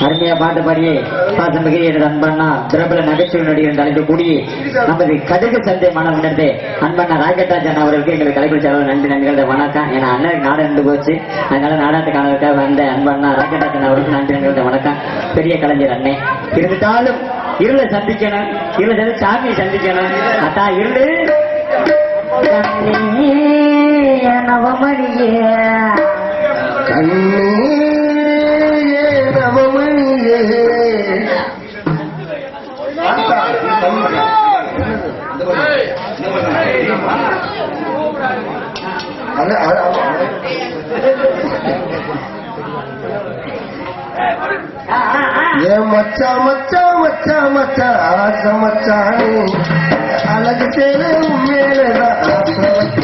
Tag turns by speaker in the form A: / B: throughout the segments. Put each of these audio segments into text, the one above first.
A: அருமையா பாட்டு பாடியே பாசமிகு எனது அன்பண்ணா பிரபல நகைச்சுவை நடிகர் அழைத்து கூடி நமது கதிர்கு சந்தை மனம் உணர்ந்து அன்பண்ணா ராஜகட்டாஜன் அவர்களுக்கு எங்களுக்கு கலைப்பிடிச்சாலும் நன்றி நன்றிகள் வணக்கம். ஏன்னா அண்ணனுக்கு நாடு இருந்து போச்சு. அதனால நாடகத்துக்கானவருக்காக வந்த அன்பண்ணா ராஜராஜன் அவருக்கு நன்றி நன்றிகள் வணக்கம். பெரிய கலைஞர் அண்ணே. இருந்தாலும் இருள சந்திக்கணும். இருள சாமி சந்திக்கணும். அத்தா இருந்து. நவமணியே
B: கண்ணே. ஏன் மச்சா மச்சா மச்சா மச்சா ஆசை மச்சானே. அழகு தெரு மேலதான்.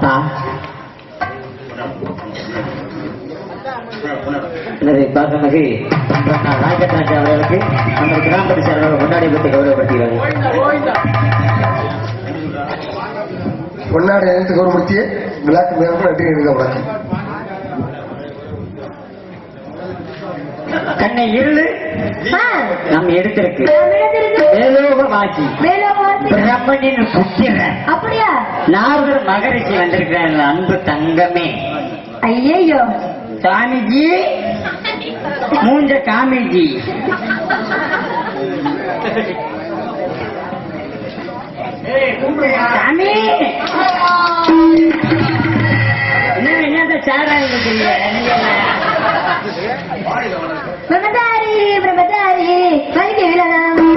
A: தாத்தா எனவே பார்க்கமிகு ராஜட் ராஜா அவர்களுக்கு நமது கிராமத்தை சேர்ந்த கொண்டாடி பற்றி
C: கௌரவப்படுத்துகிறார்கள்
A: தன்னை இருந்து நம் எடுத்திருக்கு. வேலோக வாசி பிரம்மனின் புத்திரன்.
D: அப்படியா?
A: நாரதர் மகரிஷி வந்திருக்கிறார் அன்பு தங்கமே.
D: ஐயையோ.
A: சாமிஜி மூஞ்ச காமிஜி. சாமி. என்ன என்ன சாராயம் கொடுக்குறீங்க? நீங்க என்ன?
D: பிரம்மதாரி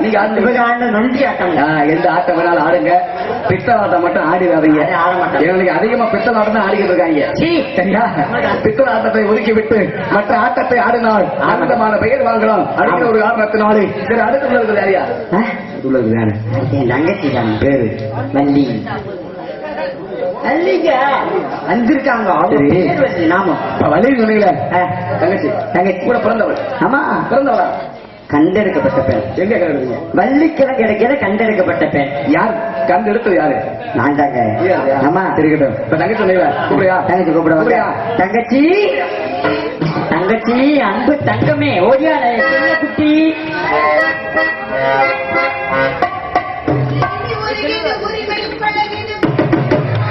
C: நீங்க ஆடுங்க.
A: நொண்டி ஆட்டம்.
C: எந்த ஆட்டம் வேணாலும் ஆடுங்க. பித்தலாட்டம் மட்டும் ஆடிடாதீங்க.
A: அது ஆட மாட்டோம்.
C: எங்களுக்கு அதிகமா பித்தலாட்டம் தான் ஆடிக்கிட்டு இருக்காங்க. சரியா? பித்தள ஆட்டத்தை ஒதுக்கி விட்டு மற்ற ஆட்டத்தை ஆடினால் ஆனந்தமான பெயர் வாங்கலாம். அடுத்த ஒரு காரணத்தினாலே சரி அடுத்து உள்ளது யாரியா? உள்ளது
A: என் தங்கச்சி சாமி
C: பேரு?
A: வள்ளி வந்திருக்காங்க.
C: இப்ப வள்ளி சொன்னீங்களே. தங்கச்சி.
A: தங்கச்சி.
C: கூட பிறந்தவள்
A: ஆமா.
C: பிறந்தவளா
A: கண்டெடுக்கப்பட்ட பெண்.
C: எங்க
A: வள்ளிக்கிழங்கு கிடைக்கிற கண்டெடுக்கப்பட்ட பெண்.
C: யார்? கண்டு எடுத்தது யாரு?
A: நான் தாங்க. ஆமா
C: இருக்கட்டும் இப்ப தங்கச்சி கூப்பிடுயா
A: தங்கச்சி கூப்பிட வாங்க.
C: கூப்பிடுயா
A: தங்கச்சி! தங்கச்சி அன்பு தங்கமே. ஓடியா குட்டி.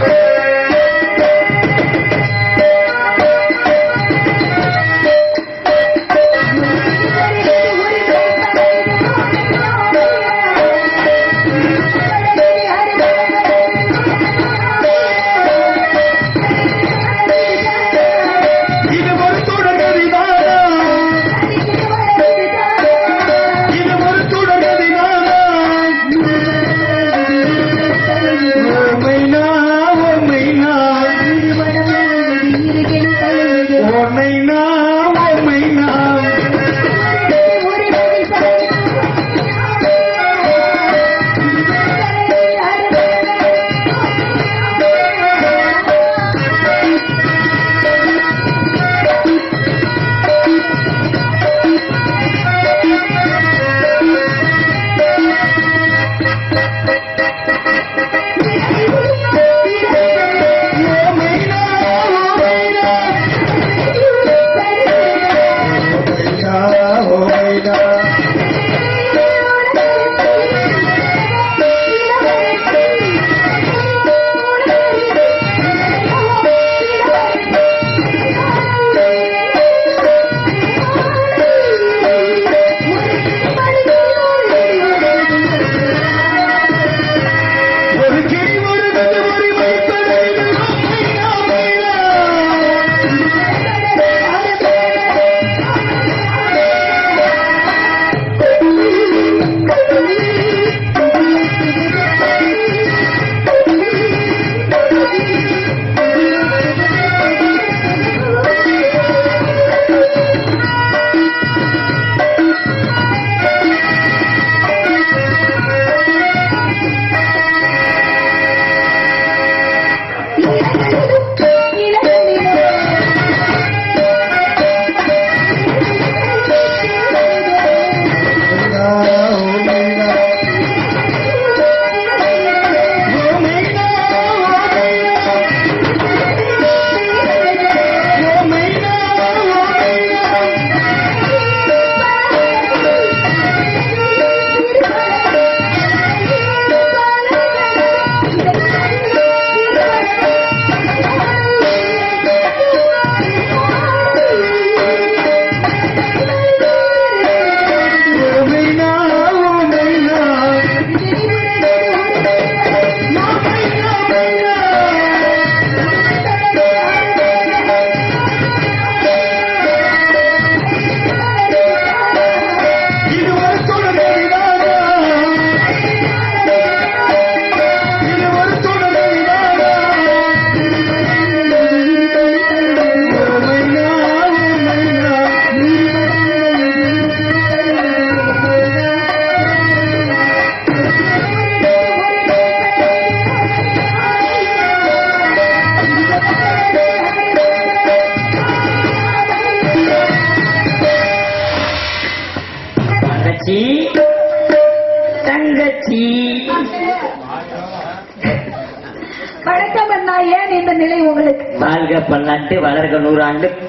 C: இது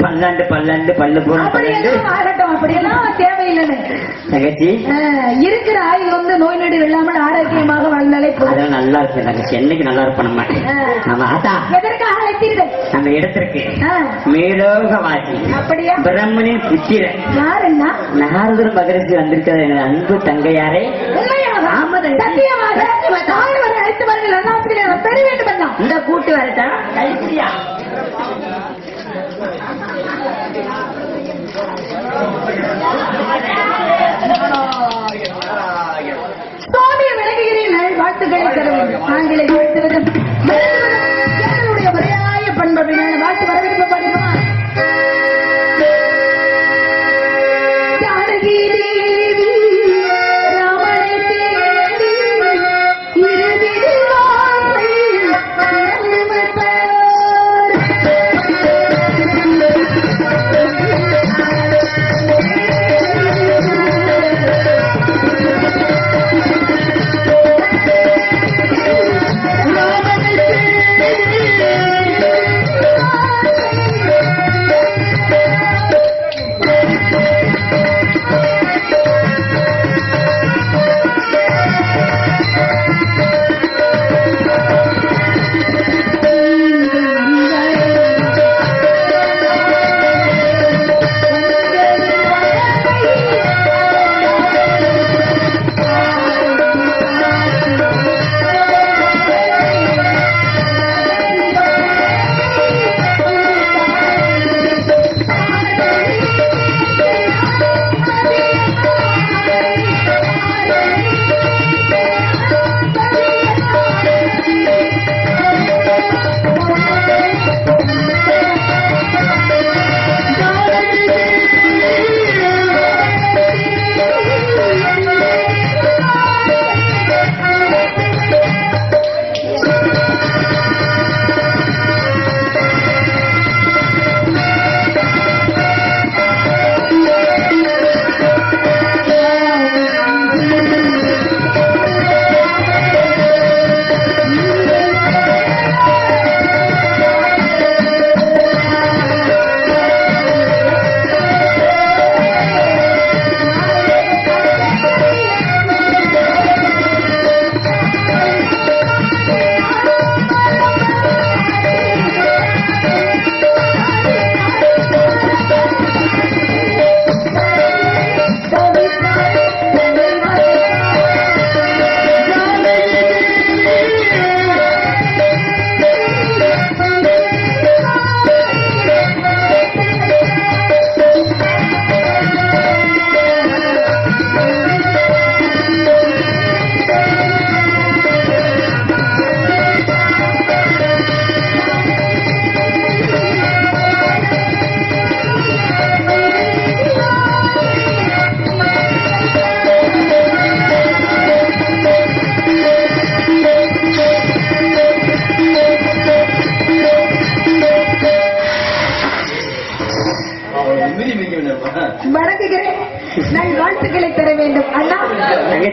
A: பல்லாண்டு பல்லாண்டு பல்லு போன பல்லாண்டு. தங்கச்சி
D: ஆஹ், இருக்கிற ஆயுள் வந்து நோய் நொடி இல்லாமல் ஆரோக்கியமாக வாழ்ந்தாலே போதும்.
A: நல்லா இருக்கு தங்கச்சி என்னைக்கு நல்லா இருப்போம் நம்ம. நம்ம ஆத்தா.
D: எதற்காக அழைத்தீர்கள்?
A: நம்ம இடத்திற்கு.
D: ஆஹ்,
A: மேலோகவாசி.
D: அப்படியா?
A: பிரம்மனின் புத்திரன்
D: யாருன்னா
A: நாரதர் மகரிஷி வந்திருக்கிறது எனது அன்பு தங்கையாரே.
D: சத்தியமாக. அழைத்து வாருங்கள் பெற வேண்டும்
A: இந்த கூட்டு வரட்டா? கைப்பிடியா
D: சுவாமியை விளங்குகிறீர்கள் வாழ்த்துக்களை தர வேண்டும் ஆங்கிலை வாழ்த்துவதும்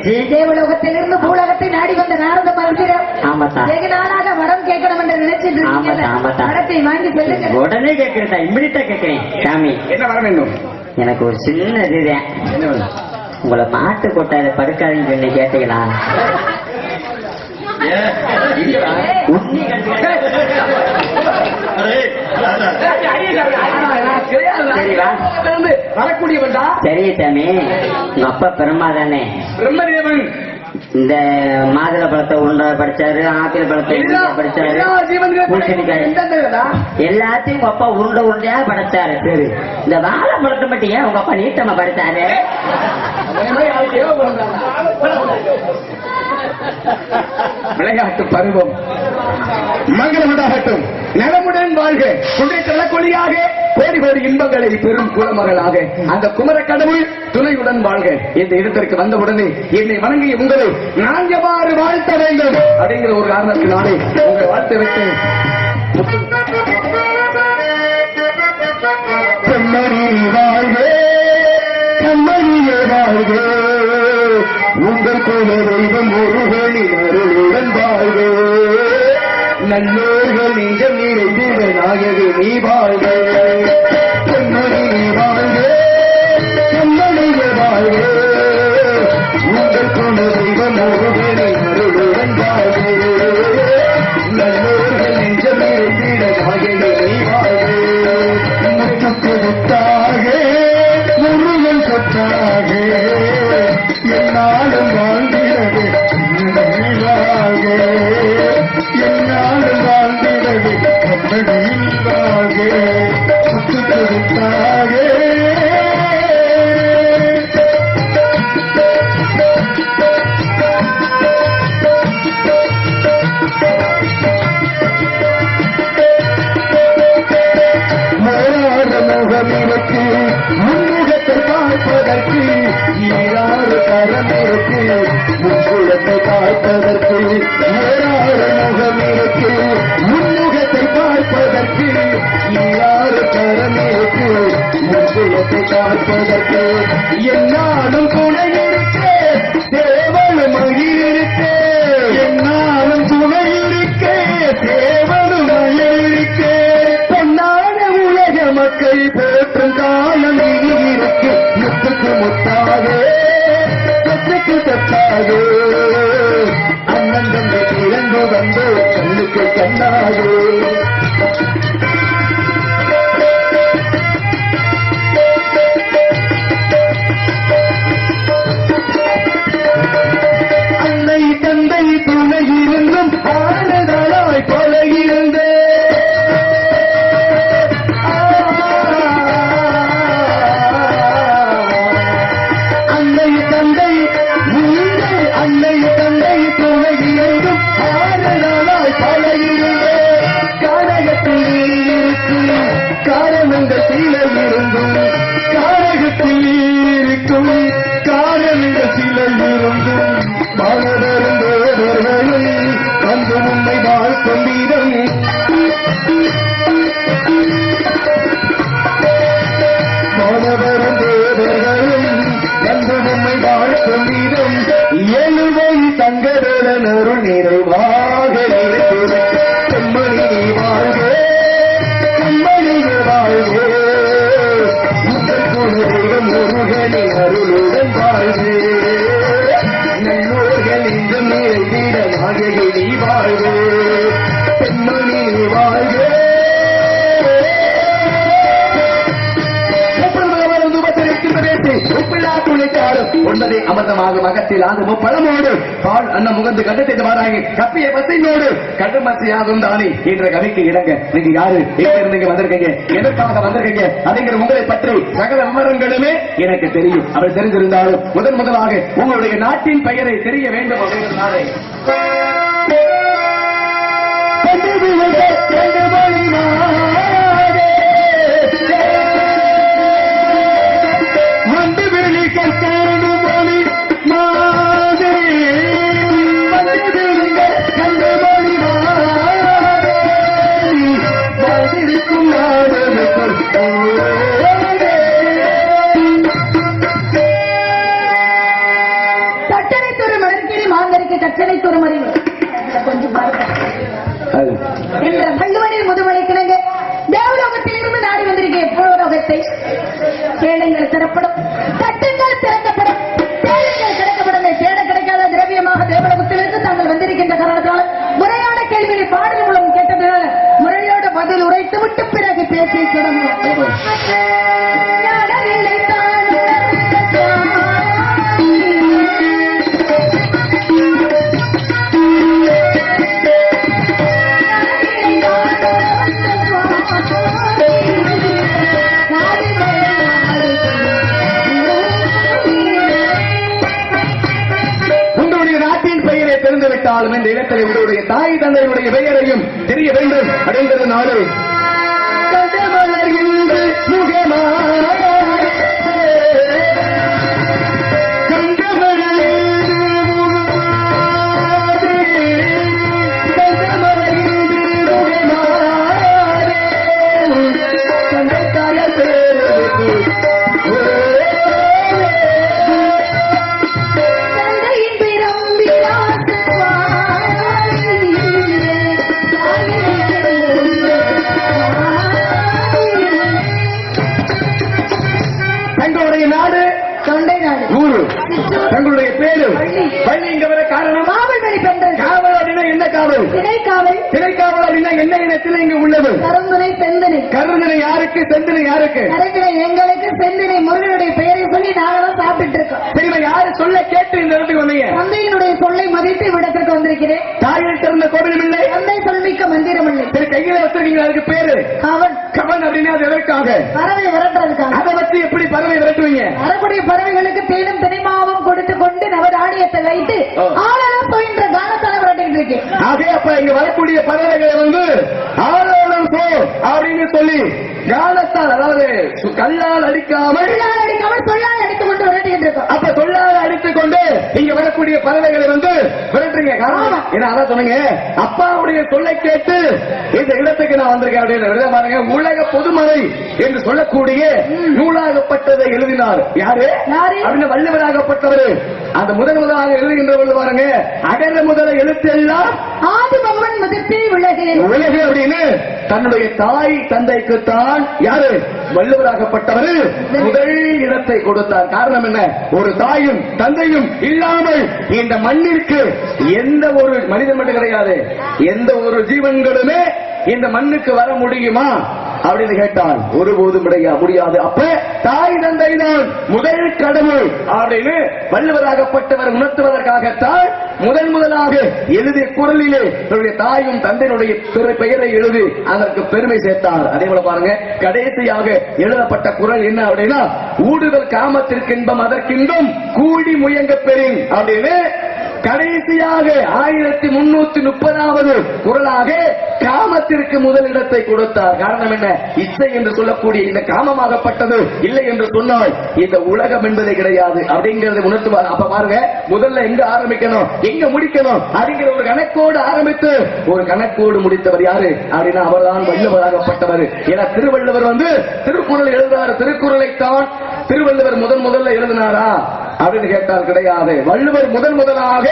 D: தேவலோகத்திலிருந்து பூலோகத்தை நாடி வந்த நாரத
A: ஆமாத்தா.
D: வெகு நாளாக வரம் கேட்கணும் என்று நினைச்சிட்டு. வரத்தை வாங்கி சொல்லுங்க
A: உடனே கேட்கிறதா இம்மிடிட்டா கேட்கிறேன். சாமி.
C: என்ன வர வேண்டும்
A: எனக்கு ஒரு சின்ன இதுதான்.
C: என்ன
A: உங்களை மாட்டு கொட்டாயில படுக்காதீங்க சொல்லி கேட்டீங்களா? சரி சாமி. உங்க அப்பா பெருமா தானே
C: பிரம்மதேவன்
A: இந்த மாதுளை பழத்தை உருண்டா படிச்சாரு ஆப்பிள் பழத்தை படிச்சாரு பூசணிக்காய். எல்லாத்தையும் உங்க அப்பா உருண்டை உருண்டையா படைச்சாரு. சரி. இந்த வாழைப்பழத்தை மட்டும் ஏன் உங்க அப்பா நீட்டமா படைச்சாரு
C: விளையாட்டு பருவம். மங்களம் உண்டாகட்டும் நலமுடன் வாழ்க. குன்றை கொலியாக கோடி கோடி இன்பங்களை பெரும் குலமகளாக. அந்த குமர கடவுள் துணையுடன் வாழ்க. இந்த இடத்திற்கு வந்தவுடனே என்னை வணங்கிய உங்களை நான் எவ்வாறு வாழ்த்த வேண்டும். அப்படிங்கிற ஒரு காரணத்தினாலே உங்களை வாழ்த்து செம்மணி வாழ்க. வாழ்க. உங்கள் குல தெய்வம் முருகனின் அருளுடன் வாழ்வே. நல்லோர்கள் நிஜம் நிறைந்திட நாயகி நீ வாழ்வே. கப்பிய பத்தினோடு கடுமசையாதும் தானே? என்ற கதைக்கு இடங்க. நீங்க யாரு? எங்க இருந்து வந்திருக்கீங்க? எதற்காக வந்திருக்கீங்க? அப்படிங்கிற உங்களை பற்றி சகல விவரங்களுமே எனக்கு தெரியும். அவர் தெரிந்திருந்தாலும் முதன் முதலாக உங்களுடைய நாட்டின் பெயரை தெரிய வேண்டும்
D: அப்படிங்கிறதாலே கற்றலைக்கு ஒரு மறிவு கிடைக்காத திரவியமாக தேவலோகத்திலிருந்து தாங்கள் வந்திருக்கின்ற காரணத்தால் முறையான கேள்வியை பாடல் மூலம் முறையோட பதில் உரைத்து விட்டு பிறகு பேசி தொடங்கும்
C: உங்களுடைய தாய் தந்தையுடைய பெயரையும் தெரிய வேண்டும் அடைந்தது நாளை என்ன காவல்
D: திணைக்காவல்
C: திணைக்காவல் அப்படின்னா என்ன இனத்தில் இங்க உள்ளது?
D: கருந்துணை பெண்தனை
C: கருந்தனை யாருக்கு செந்தனை யாருக்கு?
D: கருங்கினை எங்களுக்கு பெண்தினை முருகனுடைய பெயரை சொல்லி நாங்களும் சாப்பிட்டு இருக்கோம்
C: தெரியுமா யாரு சொல்ல கேட்டு இந்த இடத்துக்கு வந்தீங்க?
D: தந்தையினுடைய சொல்லை மதித்து இவ்விடத்திற்கு வந்திருக்கிறேன்.
C: தாயில் திறந்த கோவில் இல்லை?
D: தந்தை சொல்மிக்க மந்திரமில்லை
C: சரி கையில வச்சிருக்கீங்க அதுக்கு பேரு?
D: அவன்.
C: கவன் அப்படின்னா அது எதற்காக?
D: பறவை விரட்டுறதுக்காக.
C: அதை வச்சு எப்படி பறவை விரட்டுவீங்க?
D: வரக்கூடிய பறவைகளுக்கு தேனும் தினைமாவும் கொடுத்து கொண்டு நவதானியத்தை வைத்து
C: ஓ.
D: ஆளலாம் போயின்ற காலத்தால
C: அப்ப இங்க வரக்கூடிய பறவைகளை வந்து ஆலோலம் சோ அப்படின்னு சொல்லி காலத்தால் அதாவது கல்லால் அடிக்காமல்
D: சொல்லால் அடிக்காமல் சொல்லால் அடித்துக் கொண்டு விரட்டிட்டு இருக்கோம்
C: அப்ப சொல்லால் அடித்துக் கொண்டு இங்க வரக்கூடிய பறவைகளை வந்து விரட்டுறீங்க. காரணம். ஏன்னா அதான் சொன்னீங்க. அப்பாவுடைய சொல்லை கேட்டு இந்த இடத்துக்கு நான் வந்திருக்கேன் அப்படின்னு பாருங்க. உலக பொதுமறை என்று சொல்லக்கூடிய நூலாகப்பட்டதை எழுதினார். யாரு?
D: யாரு?
C: அப்படின்னு வள்ளுவராகப்பட்டவர். அந்த முதல் முதலாக எழுதுகின்றவர் பாருங்க. அகர முதல எழுத்து எல்லாம்
D: ஆதி பகவன் உலகு.
C: உலகு அப்படின்னு தன்னுடைய தாய் தந்தைக்கு தான் யாரு? வள்ளுவராகப்பட்டவர். முதல் இடத்தை கொடுத்தார். காரணம் என்ன? ஒரு தாயும் தந்தையும் இல்லாமல் இந்த மண்ணிற்கு எந்த ஒரு மனிதன் மட்டும் கிடையாது. எந்த ஒரு ஜீவன்களுமே இந்த மண்ணுக்கு வர முடியுமா? அப்படின்னு கேட்டான் ஒருபோதும் கிடையா முடியாது. அப்ப தாய் தந்தை தான் முதல் கடவுள் அப்படின்னு வள்ளுவராகப்பட்டவர் உணர்த்துவதற்காகத்தான் முதல் முதலாக எழுதிய குரலிலே தன்னுடைய தாயும் தந்தையினுடைய பெயரை எழுதி அதற்கு பெருமை சேர்த்தார். அதே போல பாருங்க கடைசியாக எழுதப்பட்ட குரல் என்ன அப்படின்னா ஊடுதல் காமத்திற்கு இன்பம் அதற்கின்பம் கூடி முயங்க பெறின் அப்படின்னு கடைசியாக ஆயிரத்தி முன்னூத்தி முப்பதாவது குரலாக காமத்திற்கு முதலிடத்தை கொடுத்தார். காரணம் என்ன? இச்சை என்று சொல்லக்கூடிய இந்த காமமாகப்பட்டது இல்லை என்று சொன்னால் இந்த உலகம் என்பதே கிடையாது. அப்படிங்கறத உணர்த்துவார். அப்ப பாருங்க முதல்ல எங்க ஆரம்பிக்கணும்? எங்க முடிக்கணும்? அப்படிங்கிற ஒரு கணக்கோடு ஆரம்பித்து ஒரு கணக்கோடு முடித்தவர் யாரு? அப்படின்னா அவர்தான் வள்ளுவராகப்பட்டவர். ஏன்னா திருவள்ளுவர் வந்து திருக்குறள் எழுதுறாரு. திருக்குறளைத்தான் திருவள்ளுவர் முதன் முதல்ல எழுதினாரா? அப்படின்னு கேட்டால் கிடையாது. வள்ளுவர் முதன் முதலாக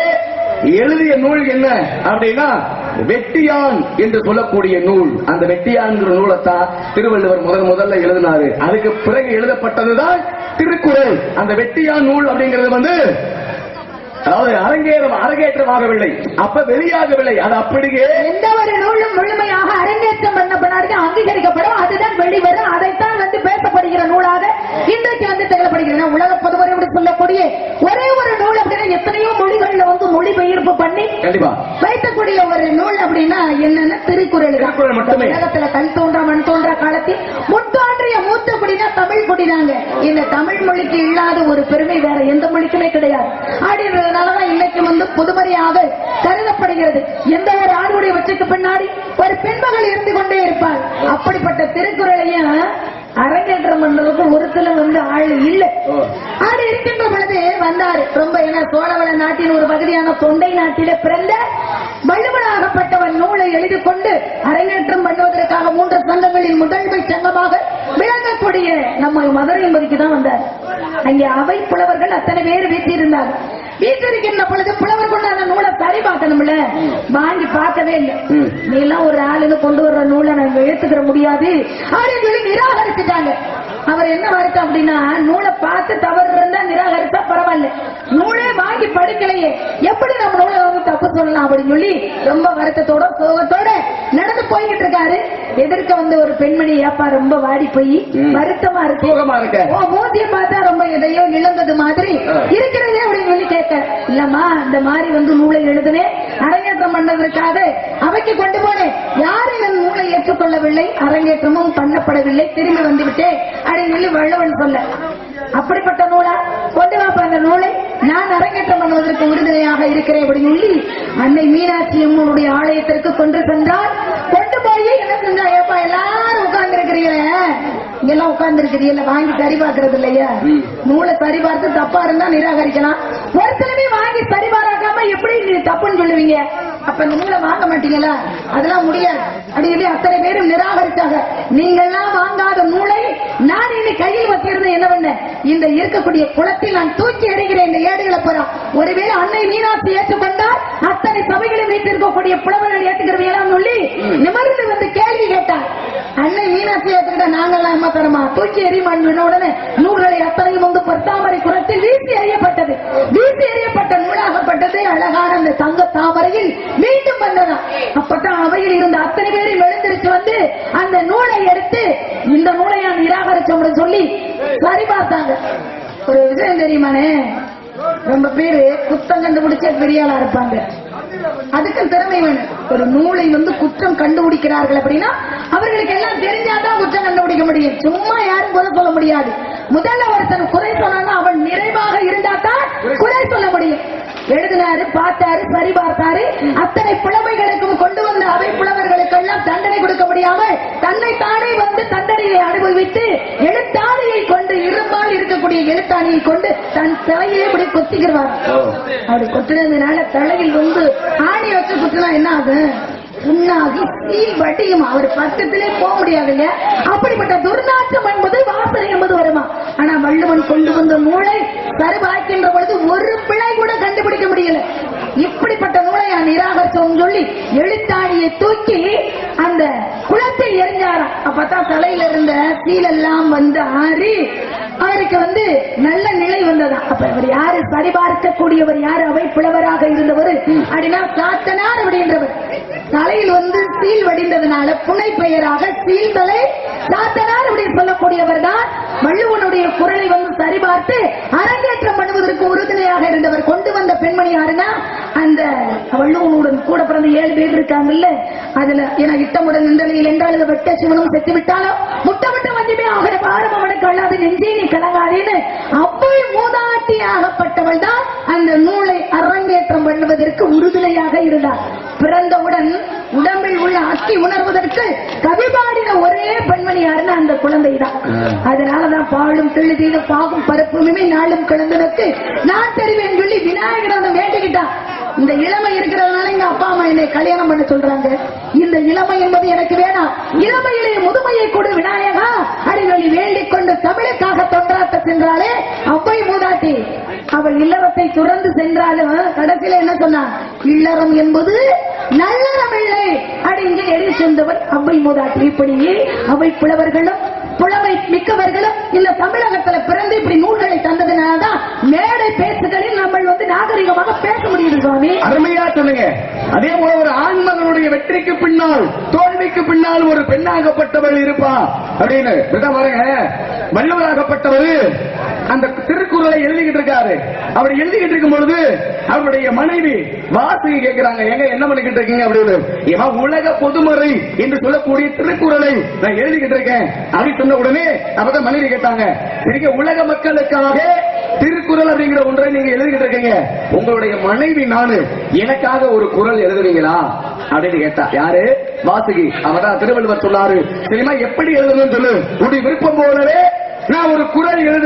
C: எழுதிய நூல் என்ன அப்படின்னா வெட்டியான் என்று சொல்லக்கூடிய நூல். அந்த வெட்டியான்ங்கிற நூலைத்தான் திருவள்ளுவர் முதல் முதல்ல எழுதினாரு. அதுக்கு பிறகு எழுதப்பட்டதுதான் திருக்குறள். அந்த வெட்டியான் நூல் அப்படிங்கிறது வந்து அதாவது அரங்கேறம் அரங்கேற்றமாகவில்லை. அப்ப வெளியாகவில்லை. அது அப்படியே
D: எந்த ஒரு நூலும் முழுமையாக அரங்கேற்றம் பண்ண பின்னாடி அங்கீகரிக்கப்படும். அதுதான் வெளிவரும். அதைத்தான் வந்து பேசப்படுகிற நூலாக இன்றைக்கு வந்து திகழப்படுகிறது. உலக பொதுவரை சொல்லக்கூடிய ஒரே ஒரு நூல் எத்தனையோ மொழிகள்ல வந்து மொழிபெயர்ப்பு பண்ணி வைக்கக்கூடிய ஒரு நூல் அப்படின்னா என்னன்னா? திருக்குறள்
C: மட்டுமே.
D: உலகத்துல கல் தோன்றா மண் தோன்றா காலத்தில் முத்தோன்றிய மூத்த குடினா தமிழ் குடிதாங்க இந்த தமிழ் மொழிக்கு இல்லாத ஒரு பெருமை வேற எந்த மொழிக்குமே கிடையாது. அப்படின்றதுனாலதான் இன்னைக்கு வந்து புதுமறையாக கருதப்படுகிறது. எந்த ஒரு ஆணுடைய வச்சுக்கு பின்னாடி ஒரு பெண்மகள் இருந்து கொண்டே இருப்பாள். அப்படிப்பட்ட திருக்குறளையும் அரங்கேற்றம் பண்றதுக்கு ஒரு சில வந்து ஆள் இல்லை. ஆடு இருக்கின்ற பொழுது வந்தாரு. ரொம்ப ஏன்னா சோழவள நாட்டின் ஒரு பகுதியான தொண்டை நாட்டிலே பிறந்த வள்ளுவனாகப்பட்டவன் நூலை எழுதி கொண்டு அரங்கேற்றம் பண்ணுவதற்காக மூன்று சங்கங்களின் முதன்மை சங்கமாக விளங்கக்கூடிய நம்ம மதுரை என்பதுக்கு தான் வந்தார். அங்கே அவை புலவர்கள் அத்தனை பேர் வீட்டிருந்தாங்க வீட்டிருக்கின்ற பொழுது புலவர் கொண்டு அந்த நூலை சரி பார்க்கணும்ல வாங்கி பார்க்கவே இல்லை. நீ எல்லாம் ஒரு ஆளுன்னு கொண்டு வர்ற நூலை நாங்க ஏத்துக்கிற முடியாது. அப்படின்னு சொல்லி நிராகரிச்சுட்டாங்க. அவர் என்ன வருத்தம் அப்படின்னா நூலை பார்த்து தவறு இருந்தா நிராகரித்தா பரவாயில்ல. நூலே வாங்கி படிக்கலையே. எப்படி நம்ம நூலை வந்து தப்பு சொல்லலாம் அப்படின்னு சொல்லி ரொம்ப வருத்தத்தோட சோகத்தோட நடந்து போய்கிட்டு இருக்காரு. எதிர்க்க வந்து ஒரு பெண்மணி ஏப்பா ரொம்ப வாடி போய். வருத்தமா இருக்கு.
C: இருக்க.
D: ஓ மூஞ்சிய பார்த்தா ரொம்ப எதையோ இழந்தது மாதிரி இருக்கிறதே அப்படின்னு சொல்லி கேட்க இல்லம்மா இந்த மாதிரி வந்து நூலை எழுதுனேன் அரங்கேற்றம் பண்ணதற்காக அவைக்கு கொண்டு போனேன். யாரும் என் நூலை ஏற்றுக்கொள்ளவில்லை அரங்கேற்றமும் பண்ணப்படவில்லை. திரும்பி வந்து விட்டேன் அப்படின்னு சொல்லி வள்ளுவன் சொல்ல. அப்படிப்பட்ட நூலா? கொண்டு வாப்பா அந்த நூலை. நான் அரங்கேற்றம் பண்ணுவதற்கு உறுதுணையாக இருக்கிறேன் அப்படின்னு சொல்லி அன்னை மீனாட்சி அம்மனுடைய ஆலயத்திற்கு கொண்டு சென்றால் கொண்டு போய் என்ன செஞ்சா ஏப்பா எல்லாரும் உட்கார்ந்து இருக்கிறீங்களே இங்கெல்லாம் உட்கார்ந்து இருக்கிறீங்கள வாங்கி சரி பார்க்கறது இல்லையா? நூலை சரி பார்த்து தப்பா இருந்தா நிராகரிக்கலாம். ஒரு சிலமே வாங்கி சரி பார்க்காம எப்படி நீங்க தப்புன்னு சொல்லுவீங்க? அப்ப இந்த நூலை வாங்க மாட்டீங்களா அதெல்லாம் முடியாது. அப்படி சொல்லி அத்தனை பேரும் நிராகரிச்சாங்க. நீங்கெல்லாம் வாங்காத நூலை நான் இன்னைக்கு கையில் வச்சிருந்தேன் என்ன பண்ண? இந்த இருக்கக்கூடிய குளத்தில் நான் தூக்கி எறிகிறேன். இந்த ஏடுகளை போறா. ஒருவேளை அன்னை மீனாட்சி ஏற்றுக்கொண்டால் அத்தனை சபைகளும் வைத்திருக்கக்கூடிய புலவர்கள் ஏற்றுக்கிறவங்களா சொல்லி நிமிர்ந்து வந்து கேள்வி கேட்டார். அன்னை மீனாட்சி ஏற்றுக்கிட்ட நாங்கெல்லாம் என்ன தரமா? தூக்கி எறிமான்னு உடனே நூல்களை தீட்டெறியப்பட்ட நூலாகப்பட்டதே அழகான அந்த தங்க தாமரையில் மீண்டும் வந்ததாம் அப்பதான் அவையில் இருந்த அத்தனை பேரும் எழுந்திருச்சு வந்து அந்த நூலை எடுத்து இந்த நூலை நான் நிராகரிச்சோம்னு சொல்லி சரி பார்த்தாங்க. ஒரு விஷயம் தெரியுமானே? ரொம்ப பேரு குத்தம் கண்டுபிடிச்ச பெரியாளா இருப்பாங்க. அதுக்கு திறமை வேணும். ஒரு நூலை வந்து குற்றம் கண்டுபிடிக்கிறார்கள் அப்படின்னா அவர்களுக்கு எல்லாம் தெரிஞ்சாதான் குற்றம் கண்டுபிடிக்க முடியும். சும்மா யாரும் போல சொல்ல முடியாது. முதல்ல ஒருத்தன் குறை சொன்னா அவன் நிறைவா குறை சொல்ல முடியும். எழுதினாரு பார்த்தாரு சரி பார்த்தாரு அத்தனை புலமைகளுக்கும் கொண்டு வந்த அவை புலவர்களுக்கெல்லாம் தண்டனை கொடுக்க முடியாமல் தன்னை தானே வந்து தண்டனையை அனுபவித்து எழுத்தாணியை கொண்டு இரும்பால் இருக்கக்கூடிய எழுத்தாணியை கொண்டு தன் தலையை இப்படி கொத்திக்கிறார் அப்படி கொத்தினதுனால தலையில் வந்து ஆணி வச்சு குத்தினா என்ன ஆகும்? புண்ணாகி தீ வட்டியும் அவர் பக்கத்திலே போக முடியாது இல்லையா அப்படிப்பட்ட துர்நாற்றம் என்பது வாசனை என்பது வருமா? ஆனா வள்ளுவன் கொண்டு வந்த நூலை சருவாய்க்கின்ற பொழுது ஒரு பிழை கூட கண்டுபிடிக்க முடியல. இப்படிப்பட்ட நூலை நான் நிராகரிச்சோம் சொல்லி எழுத்தாணியை தூக்கி அந்த குளத்தை எரிஞ்சாராம் அப்பதான் தலையில இருந்த தீலெல்லாம் வந்து ஆறி அவருக்கு வந்து நல்ல நிலை வந்ததா? அப்ப இவர் யாரு? சரிபார்க்கக்கூடியவர் யாரு? அவை புலவராக இருந்தவர். அப்படின்னா சாத்தனார் அப்படின்றவர். தலையில் வந்து சீல் வடிந்ததுனால புனை பெயராக சீல்தலை சாத்தனார் அப்படின்னு சொல்லக்கூடியவர் தான். வள்ளுவனுடைய குரலை வந்து சரிபார்த்து அரங்கேற்றம் பண்ணுவதற்கு உறுதுணையாக இருந்தவர் கொண்டு வந்த பெண்மணி யாருன்னா அந்த வள்ளுவனுடன் கூட பிறந்த ஏழு பேர் இருக்காங்கல்ல. அதுல என இட்டமுடன் நின்றலையில் என்றால் வெட்ட சிவனும் செத்து விட்டாலும் முட்டமிட்ட மஞ்சமே ஆகிற பாரம் அவனுக்கு அல்லாது நெஞ்சே நீ கலங்காதேன்னு அப்படி மூதாட்டி ஆகப்பட்டவள் தான் அந்த நூலை அரங்கேற்றம் பண்ணுவதற்கு உறுதுணையாக இருந்தார். பிறந்தவுடன் உடம்பில் உள்ள அக்கி உணர்வதற்கு கவி பாடின ஒரே பெண்மணி யாருன்னா அந்த குழந்தை தான் அதனாலதான் பாலும் தெளிதீன பாகும் பரப்புமே நாளும் கிழந்தனுக்கு நான் தெரிவேன் சொல்லி விநாயகர் வேண்டிக்கிட்டான். இந்த இளமை இருக்கிறதுனால எங்க அப்பா அம்மா என்னை கல்யாணம் பண்ண சொல்றாங்க. இந்த இளமை என்பது எனக்கு வேணாம். இளமையிலே முதுமையை கொடு விநாயகா. அடிவழி வேண்டிக் கொண்டு தமிழுக்காக தொண்டாட்ட சென்றாலே அவ்வை மூதாட்டி. அவள் இல்லறத்தை துறந்து சென்றாலும் கடைசியில என்ன சொன்னான்? இல்லறம் என்பது நல்லறம் நீங்கள் எழுதி சென்றவர் அவ்வை மூதாட்டி இப்படியே அவை புலவர்களும் புலமை மிக்கவர்களும் இந்த தமிழகத்துல பிறந்து இப்படி நூல்களை தந்ததுனாலதான் மேடை பேச்சுகளில் நம்ம வந்து நாகரிகமாக பேச முடியுது சுவாமி.
C: அருமையா சொல்லுங்க அதே போல ஒரு ஆண்மகனுடைய வெற்றிக்கு பின்னால் தோல்விக்கு பின்னால் ஒரு பெண்ணாகப்பட்டவள் இருப்பா அப்படின்னு. இதான் பாருங்க வள்ளுவராகப்பட்டவர் அந்த திருக்குறளை எழுதிக்கிட்டு இருக்காரு. அவர் எழுதிக்கிட்டு இருக்கும் பொழுது அவருடைய மனைவி வாசுகி கேட்கிறாங்க எங்க என்ன பண்ணிக்கிட்டு இருக்கீங்க? அப்படின்னு இவன் உலக பொதுமறை என்று சொல்லக்கூடிய திருக்குறளை நான் எழுதிக்கிட்டு இருக்கேன். அப்படின்னு சொன்ன உடனே அப்பதான் மனைவி கேட்டாங்க சரிங்க உலக மக்களுக்காக திருக்குறள் அப்படிங்கிற ஒன்றை நீங்க எழுதிக்கிட்டு இருக்கீங்க. உங்களுடைய மனைவி நானு எனக்காக ஒரு குறள் எழுதுவீங்களா அப்படின்னு கேட்டா யாரு? வாசுகி. அவதான் திருவள்ளுவர் சொன்னாரு சரிமா எப்படி எழுதணும்னு சொல்லு. உடைய விருப்பம் போலவே நான் ஒரு குறள் எழுது